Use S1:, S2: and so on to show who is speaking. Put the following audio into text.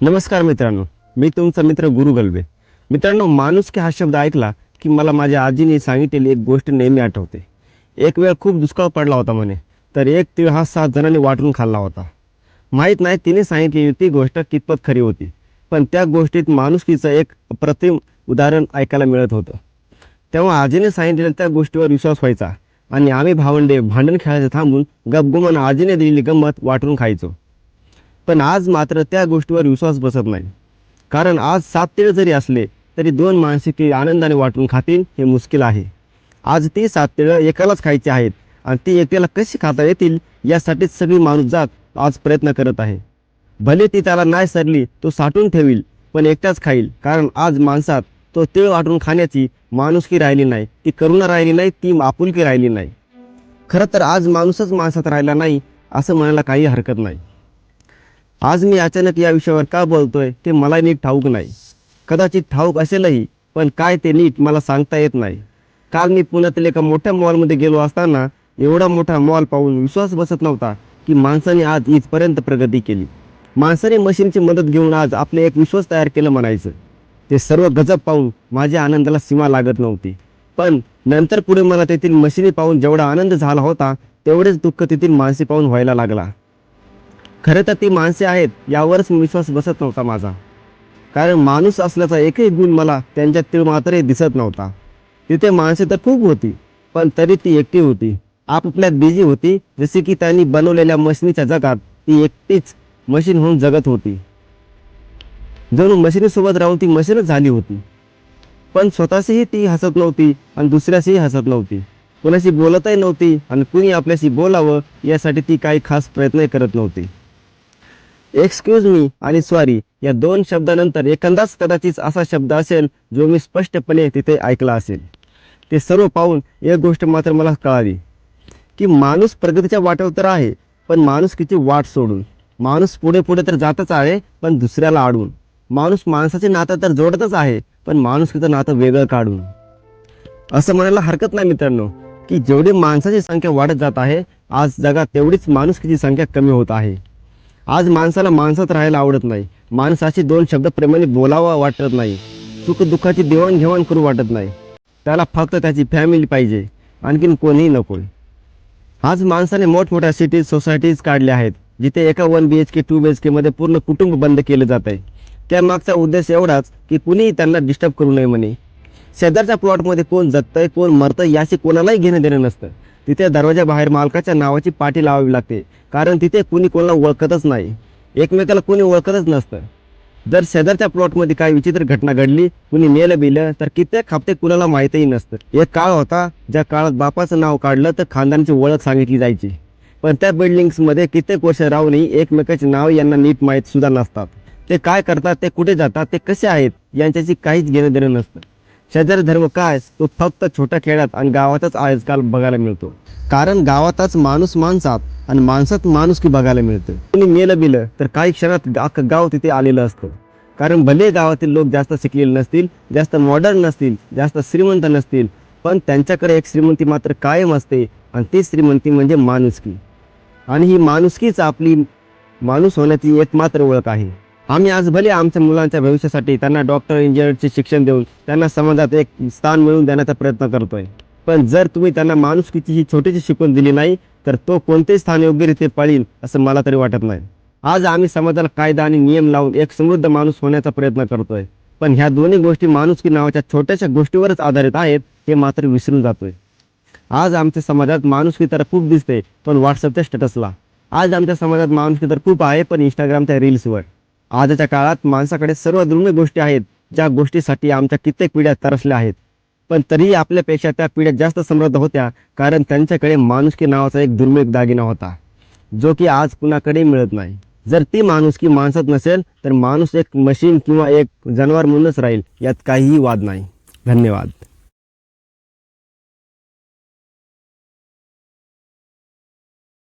S1: नमस्कार मित्रांनो मी तुमचा मित्र गुरु गलबे मित्रांनो माणुसकी हा शब्द ऐकला की मला माझ्या आजीने सांगितलेली एक गोष्ट नेहमी आठवते. एक वेळ खूप दुष्काळ पडला होता म्हणे तर एक तीळ हा सात जणांनी वाटून खाल्ला होता. माहीत नाही तिने सांगितलेली ती गोष्ट कितपत खरी होती पण त्या गोष्टीत माणुसकीचं एक अप्रतिम उदाहरण ऐकायला मिळत होतं. तेव्हा आजीने सांगितलेल्या त्या गोष्टीवर विश्वास व्हायचा आणि आम्ही भावंडे भांडण खेळायचं थांबून गपगुमान आजीने दिलेली गंमत वाटून खायचो. पण आज मात्र त्या गोष्टीवर विश्वास बसत नाही. कारण आज सात तीळ जरी असले तरी दोन माणसे ती आनंदाने वाटून खातील हे मुश्किल आहे. आज ती सात तीळ एकालाच खायची आहेत आणि ती एकट्याला कशी खाता येतील यासाठीच सगळी माणूस जात आज प्रयत्न करत आहे. भले ती त्याला नाही सरली तो साठून ठेवील पण एकटाच खाईल. कारण आज माणसात तो तीळ वाटून खाण्याची माणुसकी राहिली नाही ती करुणा राहिली नाही ती आपुलकी राहिली नाही. खरं तर आज माणूसच माणसात राहिला नाही असं म्हणायला काही हरकत नाही. आज मी अचानक या विषयावर का बोलतोय ते मला नीट ठाऊक नाही. कदाचित ठाऊक असेलही पण काय ते नीट मला सांगता येत नाही. काल मी पुण्यातील एका मोठ्या मॉलमध्ये गेलो असताना एवढा मोठा मॉल पाहून विश्वास बसत नव्हता की माणसाने आज इथपर्यंत प्रगती केली. माणसाने मशीनची मदत घेऊन आज आपले एक विश्वास तयार केलं म्हणायचं. ते सर्व गजब पाहून माझ्या आनंदाला सीमा लागत नव्हती. पण नंतर पुढे मला तेथील मशिनी पाहून जेवढा आनंद झाला होता तेवढेच दुःख तेथील माणसे पाहून व्हायला लागला. खरं तर ती माणसे आहेत यावरच विश्वास बसत नव्हता माझा. कारण माणूस असल्याचा एकही गुण मला त्यांच्यात मात्र दिसत नव्हता. तिथे माणसे तर खूप होती पण तरी ती एकटी होती. आपापल्यात बिझी होती जसे की त्यांनी बनवलेल्या मशिनीच्या जगात ती एकटीच मशीन होऊन जगत होती. जणू मशिनीसोबत राहून ती मशीनच झाली होती. पण स्वतःशीही ती हसत नव्हती आणि दुसऱ्याशीही हसत नव्हती. कोणाशी बोलतही नव्हती आणि कुणी आपल्याशी बोलावं यासाठी ती काही खास प्रयत्नही करत नव्हती. एक्सक्यूज मी आणि सॉरी या दोन शब्दानंतर एखादाच कदाचित असा शब्द असेल जो मी स्पष्टपणे तिथे ऐकला असेल. ते सर्व पाहून एक गोष्ट मात्र मला कळाली की माणूस प्रगतीच्या वाटेवर तर आहे पण माणुसकीची वाट सोडून. माणूस पुढे पुढे तर जातच आहे पण दुसऱ्याला आडून. माणूस माणसाचे नातं तर जोडतच आहे पण माणुसकीचं नातं वेगळं काढून. असं म्हणायला हरकत नाही मित्रांनो की जेवढी माणसाची संख्या वाढत जात आहे आज जगात तेवढीच माणुसकीची संख्या कमी होत आहे. आज माणसाला माणसात राहायला आवडत नाही. माणसाशी दोन शब्द प्रेमाने बोलावा वाटत नाही. सुख दुःखाची देवाणघेवाण करू वाटत नाही. त्याला फक्त त्याची फॅमिली पाहिजे. आणखीन कोणीही नको. आज माणसाने मोठमोठ्या सिटीज सोसायटीज काढल्या आहेत. जिथे एका one B H K two B H केमध्ये पूर्ण कुटुंब बंद केलं जात आहे त्यामागचा उद्देश एवढाच की कुणीही त्यांना डिस्टर्ब करू नये म्हणे. शेजारच्या प्लॉटमध्ये कोण जगतंय कोण मरतंय याशी कोणालाही घेणं देणं नसतं. तिथे दरवाजा बाहेर मालकाच्या नावाची पाठी लावावी लागते कारण तिथे कुणी कोणाला ओळखतच नाही. एकमेकाला कोणी ओळखतच नसतं. जर शेजारच्या प्लॉटमध्ये काही विचित्र घटना घडली कुणी मेलं बिलं तर कित्येक हप्ते कुणाला माहीतही नसतं. एक काळ होता ज्या काळात बापाचं नाव काढलं तर खानदानाची ओळख सांगितली जायची. पण त्या बिल्डिंग्समध्ये कित्येक वर्ष राहूनही एकमेकाचे नाव यांना नीट माहीत सुद्धा नसतात. ते काय करतात ते कुठे जातात ते कसे आहेत यांच्याशी काहीच घेणं देणं नसतं. शेजारी धर्म काय तो फक्त छोट्या खेड्यात आणि गावातच आजकाल बघायला मिळतो. कारण गावातच माणूस माणसात आणि माणसात माणूस की बघायला मिळतं. कुणी मेलं बिलं तर काही क्षणात अख्खं गाव तिथे आलेलं असतं. कारण भले गावातील लोक जास्त शिकलेले नसतील जास्त मॉडर्न नसतील जास्त श्रीमंत नसतील पण त्यांच्याकडे एक श्रीमंती मात्र कायम असते आणि ती श्रीमंती म्हणजे माणुसकी. आणि ही माणुसकीच आपली माणूस होण्याची एकमात्र ओळख आहे. आम्ही आज भले आमच्या मुलांच्या भविष्यासाठी त्यांना डॉक्टर इंजिनियरचे शिक्षण देऊन त्यांना समाजात एक स्थान मिळवून देण्याचा प्रयत्न करतोय. पण जर तुम्ही त्यांना माणुसकीची ही छोटीशी शिकवण दिली नाही तर तो कोणतेही स्थान योग्यरीत्या पाळील असं मला तरी वाटत नाही. आज आम्ही समाजाला कायदा आणि नियम लावून एक समृद्ध माणूस होण्याचा प्रयत्न करतोय. पण ह्या दोन्ही गोष्टी माणुसकी नावाच्या छोट्याशा गोष्टीवरच आधारित आहेत हे मात्र विसरून जातोय. आज आमच्या समाजात माणुसकी तर खूप दिसते पण व्हॉट्सअपच्या स्टेटसला आज आमच्या समाजात माणुसकी तर खूप आहे पण इंस्टाग्रामच्या रील्सवर आजच्या काळात माणसाकडे सर्व दुर्मिळ गोष्टी आहेत ज्या गोष्टीसाठी आमच्या कित्येक पिढ्या तरसल्या आहेत. पण तरीही आपल्यापेक्षा त्या पिढ्या जास्त समृद्ध होत्या कारण त्यांच्याकडे माणुसकी नावाचा एक दुर्मिळ दागिना होता जो की आज कुणाकडे मिळत नाही. जर ती माणुसकी माणसात नसेल तर माणूस एक मशीन किंवा एक जनावर म्हणूनच राहील यात काहीही वाद नाही. धन्यवाद.